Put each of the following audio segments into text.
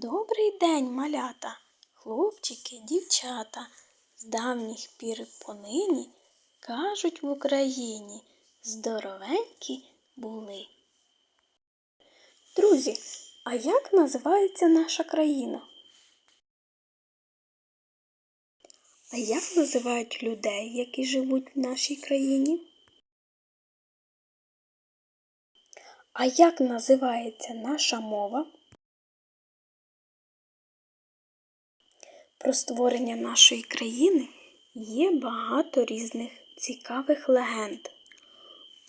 Добрий день, малята, хлопчики, дівчата. З давніх пір понині кажуть в Україні здоровенькі були. Друзі, а як називається наша країна? А як називають людей, які живуть в нашій країні? А як називається наша мова? Про створення нашої країни є багато різних цікавих легенд.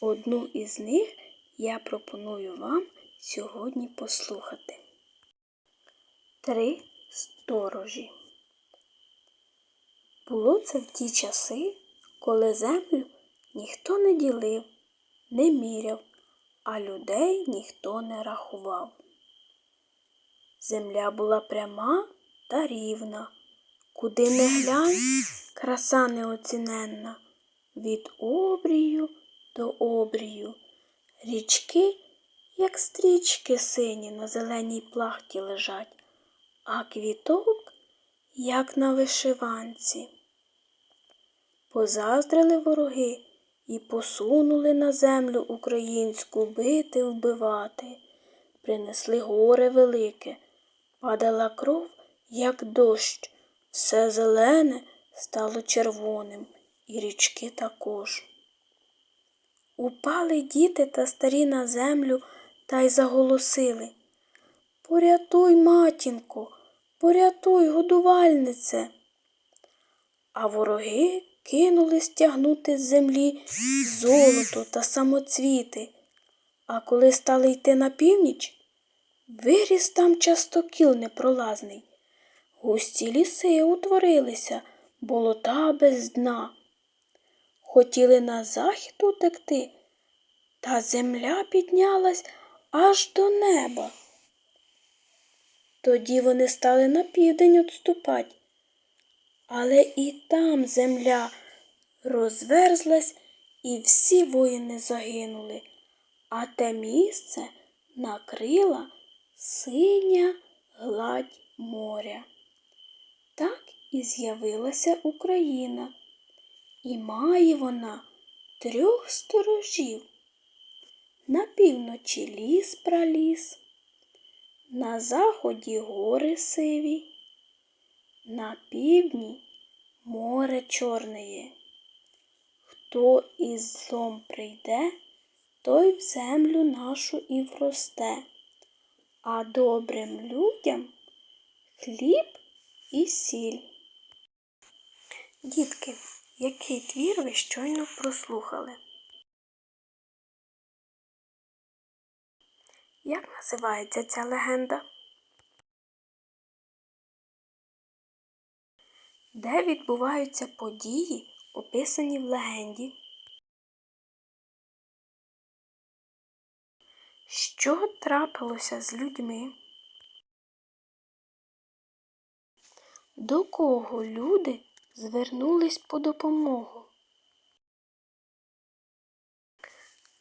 Одну із них я пропоную вам сьогодні послухати. Три сторожі. Було це в ті часи, коли землю ніхто не ділив, не міряв, а людей ніхто не рахував. Земля була пряма та рівна. Куди не глянь, краса неоціненна, від обрію до обрію. Річки, як стрічки сині на зеленій плахті лежать, а квіток, як на вишиванці. Позаздрили вороги і посунули на землю українську бити, вбивати. Принесли горе велике, падала кров, як дощ. Все зелене стало червоним, і річки також. Упали діти та старі на землю та й заголосили Порятуй, матінко, порятуй, годувальнице. А вороги кинули стягнути з землі золото та самоцвіти. А коли стали йти на північ, виріс там частокіл непролазний. Густі ліси утворилися, болота без дна. Хотіли на захід утекти, та земля піднялась аж до неба. Тоді вони стали на південь отступать, але і там земля розверзлась, і всі воїни загинули, а те місце накрила синя гладь моря. І з'явилася Україна, і має вона трьох сторожів. На півночі ліс праліс, на заході гори сиві, на півдні море чорне. Хто із злом прийде, той в землю нашу і вросте, а добрим людям хліб і сіль. Дітки, який твір ви щойно прослухали? Як називається ця легенда? Де відбуваються події, описані в легенді? Що трапилося з людьми? До кого люди звернулись по допомогу?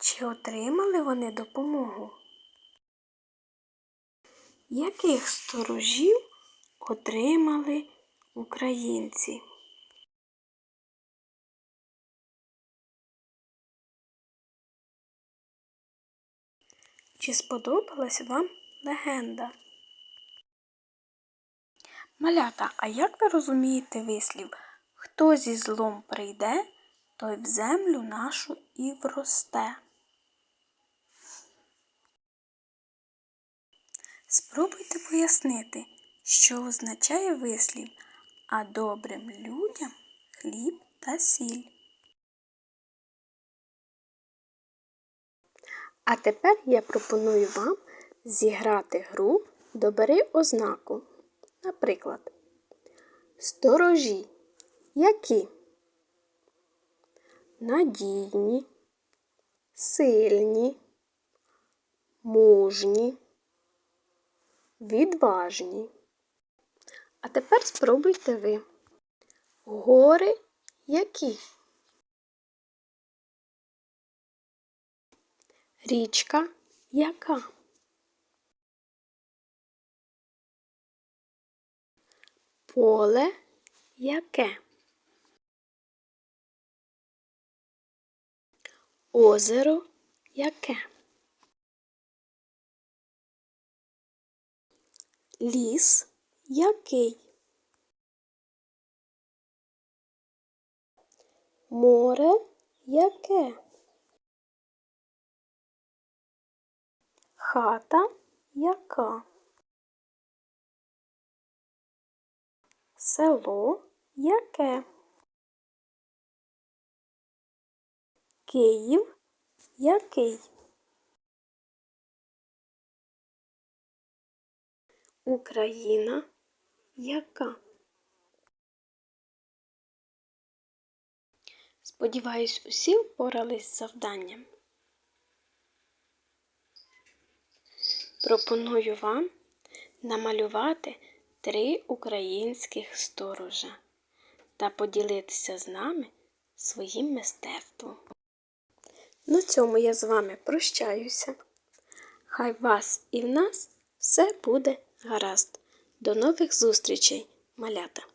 Чи отримали вони допомогу? Яких сторожів отримали українці? Чи сподобалась вам легенда? Малята, а як ви розумієте вислів? Хто зі злом прийде, той в землю нашу і вросте? Спробуйте пояснити, що означає вислів, а добрим людям хліб та сіль. А тепер я пропоную вам зіграти гру Добери ознаку. Наприклад, сторожі які? Надійні, сильні, мужні, відважні. А тепер спробуйте ви. Гори які? Річка яка? Поле яке? Озеро яке? Ліс який? Море яке? Хата яка? Село яке? Київ який? Україна яка? Сподіваюсь, усі впорались з завданням. Пропоную вам намалювати три українських сторожа та поділитися з нами своїм мистецтвом. На цьому я з вами прощаюся. Хай вас і в нас все буде гаразд. До нових зустрічей, малята!